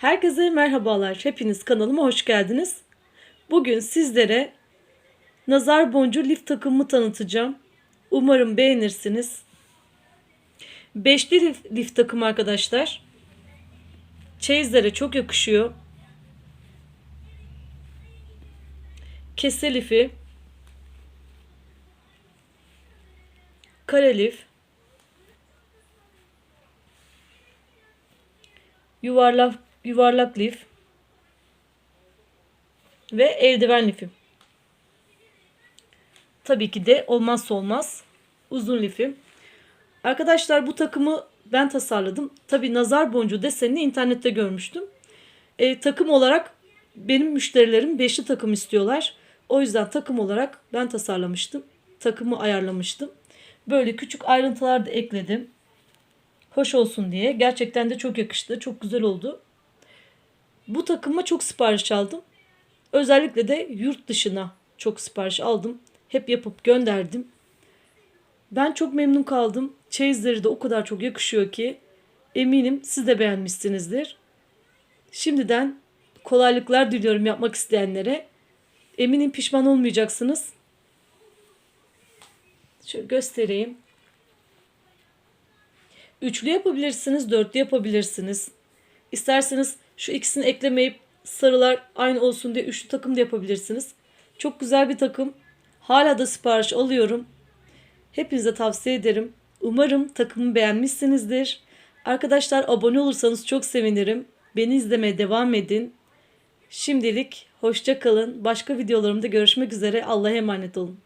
Herkese merhabalar. Hepiniz kanalıma hoş geldiniz. Bugün sizlere nazar boncuğu lif takımımı tanıtacağım. Umarım beğenirsiniz. Beşli lif, lif takım arkadaşlar. Çeyizlere çok yakışıyor. Kese lifi. Kare lif. yuvarlak yuvarlak lif ve eldiven lifi. Tabii ki de olmazsa olmaz uzun lifi. Arkadaşlar bu takımı ben tasarladım. Tabii nazar boncuğu desenini internette görmüştüm. E, takım olarak benim müşterilerim beşli takım istiyorlar. O yüzden takım olarak ben tasarlamıştım. Takımı ayarlamıştım. Böyle küçük ayrıntılar da ekledim hoş olsun diye. Gerçekten de çok yakıştı. Çok güzel oldu. Bu takıma çok sipariş aldım. Özellikle de yurt dışına çok sipariş aldım. Hep yapıp gönderdim. Ben çok memnun kaldım. Çeyizleri de o kadar çok yakışıyor ki eminim siz de beğenmişsinizdir. Şimdiden kolaylıklar diliyorum yapmak isteyenlere. Eminim pişman olmayacaksınız. Şöyle göstereyim. Üçlü yapabilirsiniz, dörtlü yapabilirsiniz. İsterseniz şu ikisini eklemeyip sarılar aynı olsun diye üçlü takım da yapabilirsiniz. Çok güzel bir takım. Hala da sipariş alıyorum. Hepinize tavsiye ederim. Umarım takımı beğenmişsinizdir. Arkadaşlar abone olursanız çok sevinirim. Beni izlemeye devam edin. Şimdilik hoşça kalın. Başka videolarımda görüşmek üzere. Allah'a emanet olun.